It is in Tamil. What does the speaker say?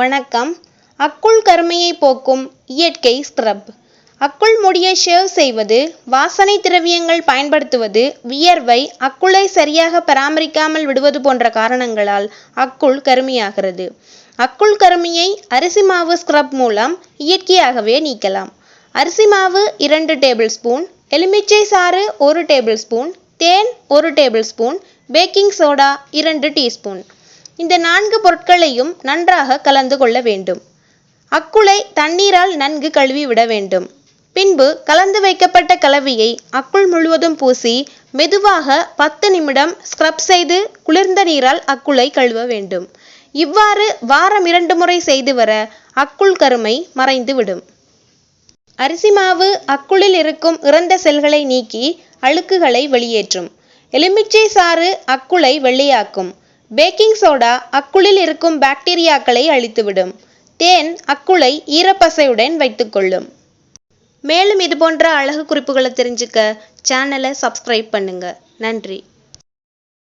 வணக்கம். அக்குள் கருமையை போக்கும் இயற்கை ஸ்க்ரப். அக்குள் முடியை ஷேவ் செய்வது வாசனை திரவியங்கள் பயன்படுத்துவது வியர்வை அக்குளை சரியாக பராமரிக்காமல் விடுவது போன்ற காரணங்களால் அக்குள் கருமையாகிறது. அக்குள் கருமையை அரிசி மாவு ஸ்க்ரப் மூலம் இயற்கையாகவே நீக்கலாம். அரிசி மாவு இரண்டு டேபிள் ஸ்பூன் எலுமிச்சை சாறு ஒரு டேபிள் ஸ்பூன் தேன் ஒரு டேபிள் ஸ்பூன் பேக்கிங் சோடா இரண்டு டீஸ்பூன். இந்த நான்கு பொருட்களையும் நன்றாக கலந்து கொள்ள வேண்டும். அக்குளை தண்ணீரால் நன்கு கழுவி விட வேண்டும். பின்பு கலந்து வைக்கப்பட்ட கலவையை அக்குள் முழுவதும் பூசி மெதுவாக பத்து நிமிடம் ஸ்க்ரப் செய்து குளிர்ந்த நீரால் அக்குளை கழுவ வேண்டும். இவ்வாறு வாரம் இரண்டு முறை செய்து வர அக்குள் கருமை மறைந்துவிடும் அரிசி மாவு அக்குளில் இருக்கும் இறந்த செல்களை நீக்கி அழுக்குகளை வெளியேற்றும். எலுமிச்சை சாறு அக்குளை வெள்ளையாக்கும். பேக்கிங் சோடா அக்குளில் இருக்கும் பாக்டீரியாக்களை அழித்துவிடும். தேன் அக்குளை ஈரப்பசையுடன் வைத்துக்கொள்ளும். மேலும் இது போன்ற அழகு குறிப்புகளை தெரிஞ்சுக்க சேனலை சப்ஸ்கிரைப் பண்ணுங்க. நன்றி.